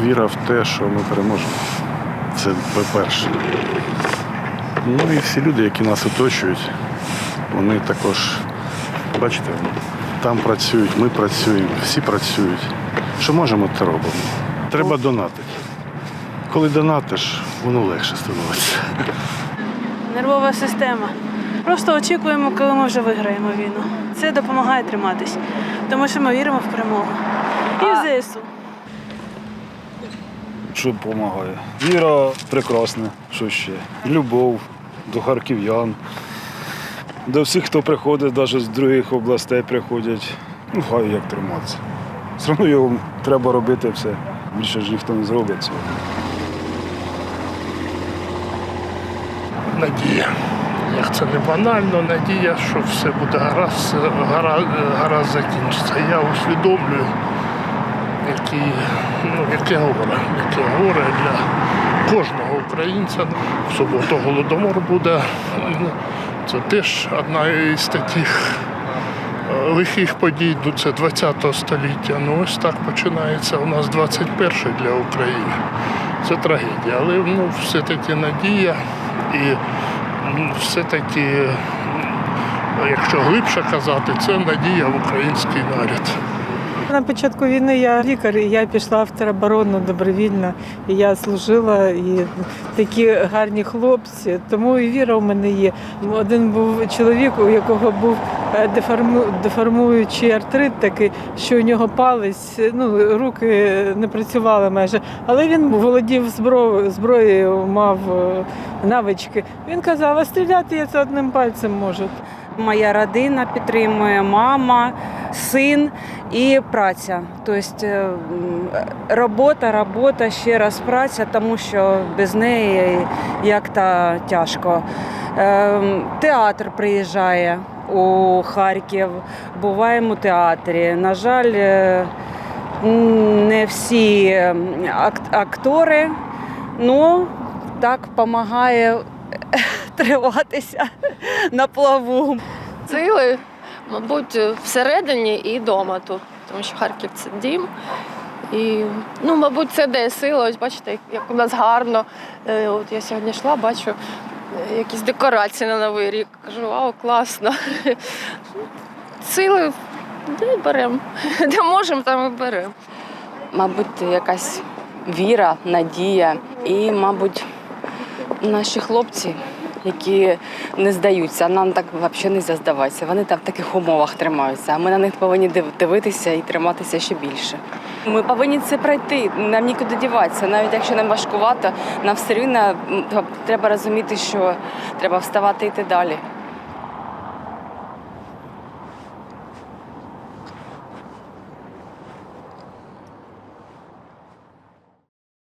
віра в те, що ми переможемо. Це по-перше. Ну і всі люди, які нас оточують, вони також, бачите, там працюють, ми працюємо, всі працюють. Що можемо, те робимо. Треба донатити. Коли донатиш, воно легше становиться. Нервова система. Просто очікуємо, коли ми вже виграємо війну. Це допомагає триматись, тому що ми віримо в перемогу. І в ЗСУ. Що допомагає? Віра прекрасна, що ще? Любов до харків'ян, до всіх, хто приходить, навіть з других областей приходять. Ну, хай як триматися. Все одно його треба робити все. Більше ж ніхто не зробить цього. надія. Як це не банально, надія, що все буде гаразд, гаразд, гаразд закінчиться. Я усвідомлюю, які, ну, яке горе, яке горе для кожного українця. В суботу голодомор буде. Це теж одна із таких е, лихих подій, це 20 століття. Ну ось так починається у нас 21 для України. Це трагедія, але ну, все-таки надія і все-таки, якщо глибше казати, це надія в український народ. На початку війни я лікар, і я пішла в тероборону добровільно. І я служила, і такі гарні хлопці. Тому і віра в мене є. Один був чоловік, у якого був е, деформу, деформуючий артрит, такий, що у нього палець, ну руки не працювали майже. Але він володів зброєю, зброєю мав е, навички. Він казав, а стріляти я це одним пальцем можу. Моя родина підтримує, мама, син і праця. Тобто е, робота, робота, ще раз праця, тому що без неї як-то тяжко. Е, Театр приїжджає у Харків, буваємо у театрі. На жаль, е, не всі ак- актори, але так допомагає триватися на плаву. Сили, мабуть, всередині і вдома тут, тому що Харків це дім. І, ну, мабуть, це дає сила. Ось бачите, як у нас гарно. Е, От я сьогодні йшла, бачу е, якісь декорації на Новий рік. Кажу, вау, класно. Сили де беремо. Де можемо, там і беремо. мабуть, якась віра, надія і, мабуть, наші хлопці, які не здаються, нам так взагалі не здаватися. Вони там в таких умовах тримаються, а ми на них повинні дивитися і триматися ще більше. Ми повинні це пройти, нам нікуди діватися. Навіть якщо нам важкувато, нам все рівно треба розуміти, що треба вставати і йти далі.